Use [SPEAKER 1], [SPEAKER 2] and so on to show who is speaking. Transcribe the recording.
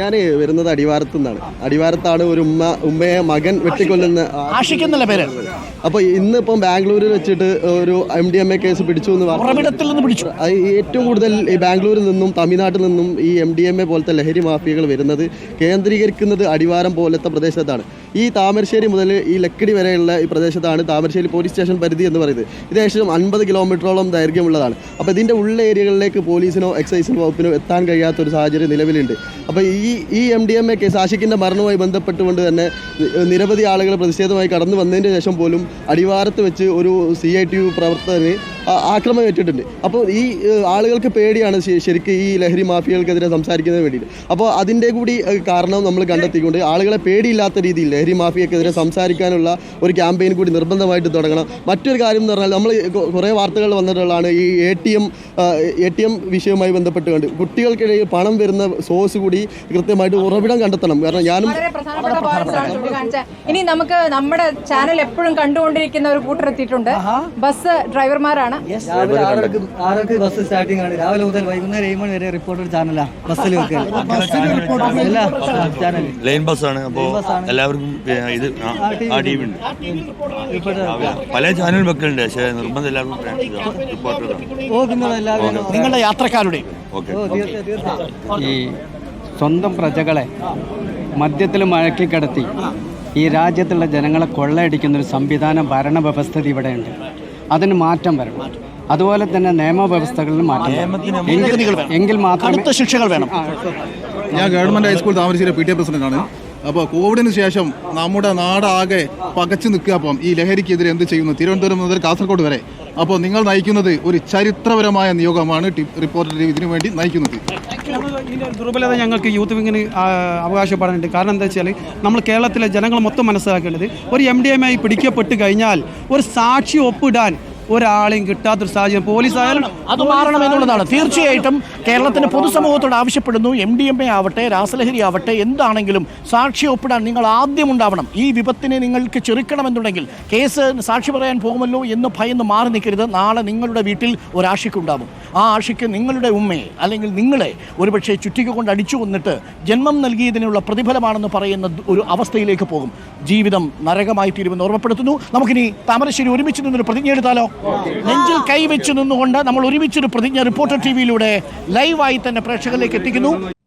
[SPEAKER 1] ഞാൻ വരുന്നത് അടിവാരത്തു നിന്നാണ്. അടിവാരത്താണ് ഒരു ഉമ്മ ഉമ്മയെ മകൻ വെട്ടിക്കൊല്ലുന്ന
[SPEAKER 2] ആഷിക്കുന്നല്ല പേര്?
[SPEAKER 1] അപ്പൊ ഇന്നിപ്പം ബാംഗ്ലൂരിൽ വെച്ചിട്ട് ഒരു M D M A case പിടിച്ചു എന്ന്
[SPEAKER 2] ഉറവിടത്തിൽ നിന്ന് പിടിച്ചു.
[SPEAKER 1] ഏറ്റവും കൂടുതൽ ഈ ബാംഗ്ലൂരിൽ നിന്നും തമിഴ്നാട്ടിൽ നിന്നും ഈ എം ഡി എം എ പോലത്തെ ലഹരി മാഫിയകൾ വരുന്നത് കേന്ദ്രീകരിക്കുന്നത് അടിവാരം പോലത്തെ പ്രദേശത്താണ്. ഈ താമരശ്ശേരി മുതൽ ഈ ലക്കിടി വരെയുള്ള ഈ പ്രദേശത്താണ് താമരശ്ശേരി പോലീസ് സ്റ്റേഷൻ പരിധി എന്ന് പറയുന്നത്. ഇത് ഏകദേശം അൻപത് കിലോമീറ്ററോളം ദൈർഘ്യമുള്ളതാണ്. അപ്പോൾ ഇതിന്റെ ഉള്ള ഏരിയകളിലേക്ക് പോലീസിനോ എക്സൈസിനോ വകുപ്പിനോ എത്താൻ കഴിയാത്ത ഒരു സാഹചര്യം നിലവിലുണ്ട്. അപ്പോൾ ഈ ഈ M D M A case ആഷിഖിന്റെ മരണവുമായി ബന്ധപ്പെട്ടുകൊണ്ട് തന്നെ നിരവധി ആളുകൾ പ്രതിഷേധമായി കടന്നു വന്നതിന് ശേഷം പോലും അടിവാരത്ത് വെച്ച് ഒരു സി ഐ ടി യു പ്രവർത്തകന് ആക്രമണം ഏറ്റിട്ടുണ്ട്. അപ്പോൾ ഈ ആളുകൾക്ക് പേടിയാണ് ശരിക്കും ഈ ലഹരി മാഫിയകൾക്കെതിരെ സംസാരിക്കുന്നതിന് വേണ്ടിയിട്ട്. അപ്പോൾ അതിന്റെ കൂടി കാരണം നമ്മൾ കണ്ടെത്തിക്കൊണ്ട് ആളുകളെ പേടിയില്ലാത്ത രീതിയിൽ ലഹരി മാഫിയക്കെതിരെ സംസാരിക്കാനുള്ള ഒരു ക്യാമ്പയിൻ കൂടി നിർബന്ധമായിട്ട് തുടങ്ങണം. മറ്റൊരു കാര്യം എന്ന് പറഞ്ഞാൽ നമ്മൾ കുറേ വാർത്തകൾ വന്നിട്ടുള്ളതാണ് ഈ A T M A T M വിഷയവുമായി ബന്ധപ്പെട്ടുകൊണ്ട് കുട്ടികൾക്കിടയിൽ പണം വരുന്ന സോഴ്സ് കൂടി കൃത്യമായിട്ട് ഉറവിടം കണ്ടെത്തണം. കാരണം ഞാനും
[SPEAKER 3] ഇനി നമുക്ക് നമ്മുടെ ചാനൽ എപ്പോഴും കണ്ടുകൊണ്ടിരിക്കുന്ന ഒരു കൂട്ടർ എത്തിയിട്ടുണ്ട്. ബസ് ഡ്രൈവർമാരാണ്.
[SPEAKER 4] രാവിലെ ആറരക്ക് ആറരക്ക് ബസ് സ്റ്റാർട്ടിംഗ് ആണ്. രാവിലെ മുതൽ വൈകുന്നേരം ഏഴ് മണി വരെ റിപ്പോർട്ടർ ചാനലാ ബസ്സിൽ ചാനൽ
[SPEAKER 5] ലൈൻ ബസ്സാണ് അപ്പോൾ എല്ലാവർക്കും ഇത് ആ- ആ ടി വി ഉണ്ട്. രാവിലെ പല ചാനൽ വെക്കലുണ്ട്. പക്ഷേ നിർബന്ധം എല്ലാവർക്കും റിപ്പോർട്ടറാണ്
[SPEAKER 4] ഓ പിന്നെ എല്ലാവരും
[SPEAKER 2] നിങ്ങളുടെ യാത്രക്കാരുടെ.
[SPEAKER 6] ഈ സ്വന്തം പ്രജകളെ മദ്യത്തിൽ മഴക്കിക്കിടത്തി ഈ രാജ്യത്തുള്ള ജനങ്ങളെ കൊള്ളയടിക്കുന്ന ഒരു സംവിധാന ഭരണ വ്യവസ്ഥ ഇവിടെയുണ്ട്. അതിന് മാറ്റം വരും അതുപോലെ തന്നെ നിയമവ്യവസ്ഥകളിൽ മാറ്റം വരണം. എങ്കിൽ മാത്രമേ
[SPEAKER 2] കടുത്ത ശിക്ഷകൾ വേണം.
[SPEAKER 7] ഞാൻ government high school Thamarassery P T A പ്രസിഡന്റാണ്. അപ്പോൾ കോവിഡിന് ശേഷം നമ്മുടെ നാടാകെ പകച്ചു നിൽക്കുക അപ്പം ഈ ലഹരിക്കെതിരെ എന്ത് ചെയ്യുന്നു? തിരുവനന്തപുരം മുതൽ കാസർഗോഡ് വരെ. അപ്പോൾ നിങ്ങൾ നയിക്കുന്നത് ഒരു ചരിത്രപരമായ നിയോഗമാണ് റിപ്പോർട്ടർ ഇതിനു വേണ്ടി നയിക്കുന്നത്.
[SPEAKER 8] ദുർബലത ഞങ്ങൾക്ക് യൂത്ത് വിങ്ങിന് അവകാശപ്പെടാനുണ്ട്. കാരണം എന്താ വെച്ചാൽ നമ്മൾ കേരളത്തിലെ ജനങ്ങൾ മൊത്തം മനസ്സിലാക്കേണ്ടത് ഒരു എം ഡി എം ആയി പിടിക്കപ്പെട്ട് കഴിഞ്ഞാൽ ഒരു സാക്ഷി ഒപ്പിടാൻ ഒരാളെയും കിട്ടാത്തൊരു സാഹചര്യം പോലീസ് ആയാലും
[SPEAKER 2] അത് മാറണം എന്നുള്ളതാണ്. തീർച്ചയായിട്ടും കേരളത്തിന്റെ പൊതുസമൂഹത്തോട് ആവശ്യപ്പെടുന്നു. എം ഡി എം എ ആവട്ടെ രാസലഹരി ആവട്ടെ എന്താണെങ്കിലും സാക്ഷി ഒപ്പിടാൻ നിങ്ങൾ ആദ്യം ഉണ്ടാവണം. ഈ വിപത്തിനെ നിങ്ങൾക്ക് ചെറുക്കണമെന്നുണ്ടെങ്കിൽ കേസ് സാക്ഷി പറയാൻ പോകുമല്ലോ എന്ന് ഭയന്ന് മാറി നിൽക്കരുത്. നാളെ നിങ്ങളുടെ വീട്ടിൽ ഒരാശിക്കുണ്ടാവും. ആ ആഷിക്ക് നിങ്ങളുടെ ഉമ്മയെ അല്ലെങ്കിൽ നിങ്ങളെ ഒരുപക്ഷെ ചുറ്റിക കൊണ്ട് അടിച്ചു കൊന്നിട്ട് ജന്മം നൽകിയതിനുള്ള പ്രതിഫലമാണെന്ന് പറയുന്ന ഒരു അവസ്ഥയിലേക്ക് പോകും. ജീവിതം നരകമായി തീരുമെന്ന് ഓർമ്മപ്പെടുത്തുന്നു. നമുക്കിനി താമരശ്ശേരി ഒരുമിച്ച് നിന്നൊരു പ്രതിജ്ഞ എടുത്താലോ? നെഞ്ചിൽ കൈവച്ച് നിന്നുകൊണ്ട് നമ്മൾ ഒരുമിച്ചൊരു പ്രതിജ്ഞ റിപ്പോർട്ടർ ടി വിയിലൂടെ ലൈവായി തന്നെ പ്രേക്ഷകരിലേക്ക് എത്തിക്കുന്നു.